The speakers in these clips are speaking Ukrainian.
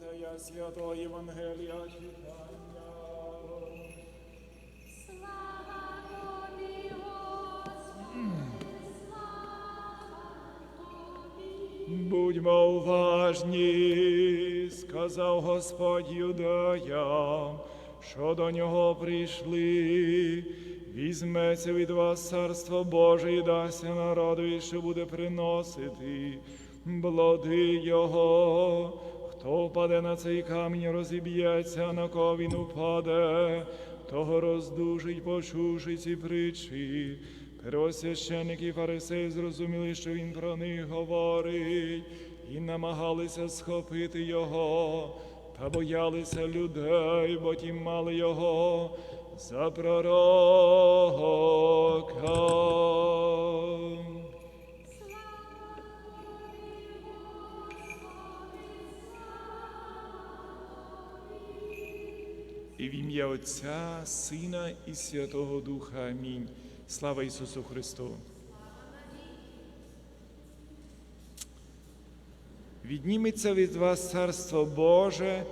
Матея Святого Євангелія читання. Слава тобі, Господи, слава тобі. Будьмо уважні, сказав Господь юдеям, що до нього прийшли. Візьметься від вас царство Боже і дасться народу, що буде приносити плоди Його. Хто впаде на цей камінь, розіб'ється, на кого він упаде, того роздужить, почувши ці притчі. Первосвященники і фарисеї зрозуміли, що він про них говорить, і намагалися схопити його, та боялися людей, бо ті мали його за пророка. І в ім'я Отця, Сина і Святого Духа. Амінь. Слава Ісусу Христу. Відніметься від вас Царство Боже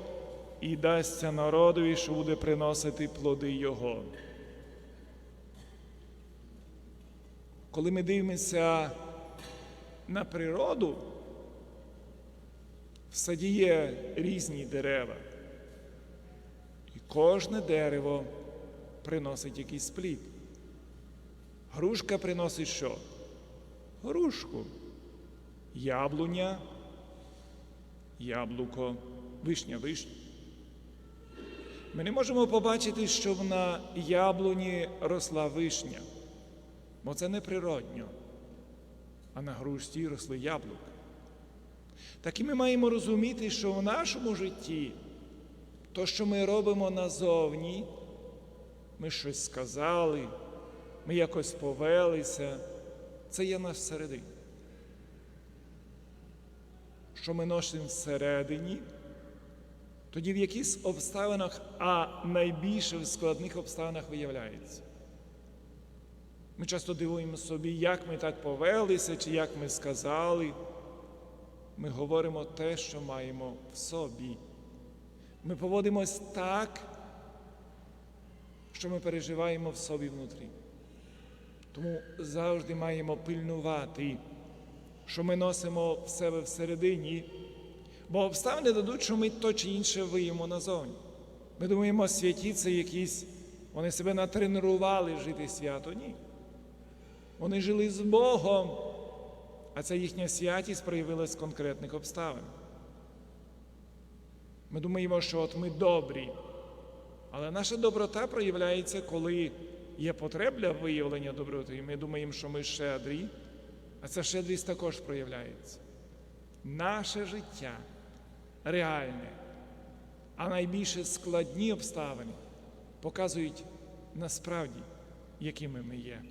і дасться народові, що буде приносити плоди Його. Коли ми дивимося на природу, в саді є різні дерева. Кожне дерево приносить якийсь плід. Грушка приносить що? Грушку. Яблуня, яблуко, вишня, вишня. Ми не можемо побачити, що на яблуні росла вишня, бо це не природньо, а на грушці росли яблука. Так і ми маємо розуміти, що в нашому житті то, що ми робимо назовні, ми щось сказали, ми якось повелися, це є нас всередині. Що ми носимо всередині, тоді в якихось обставинах, а найбільше в складних обставинах виявляється. Ми часто дивуємо собі, як ми так повелися, чи як ми сказали. Ми говоримо те, що маємо в собі. Ми поводимось так, що ми переживаємо в собі внутрі. Тому завжди маємо пильнувати, що ми носимо в себе всередині, бо обставини дадуть, що ми то чи інше виємо назовні. Ми думаємо, святі це якісь, вони себе натренували жити свято. Ні. Вони жили з Богом, а ця їхня святість проявилась з конкретних обставин. Ми думаємо, що от ми добрі, але наша доброта проявляється, коли є потреба виявлення доброти. І ми думаємо, що ми щедрі, а ця щедрість також проявляється. Наше життя реальне, а найбільше складні обставини показують насправді, якими ми є.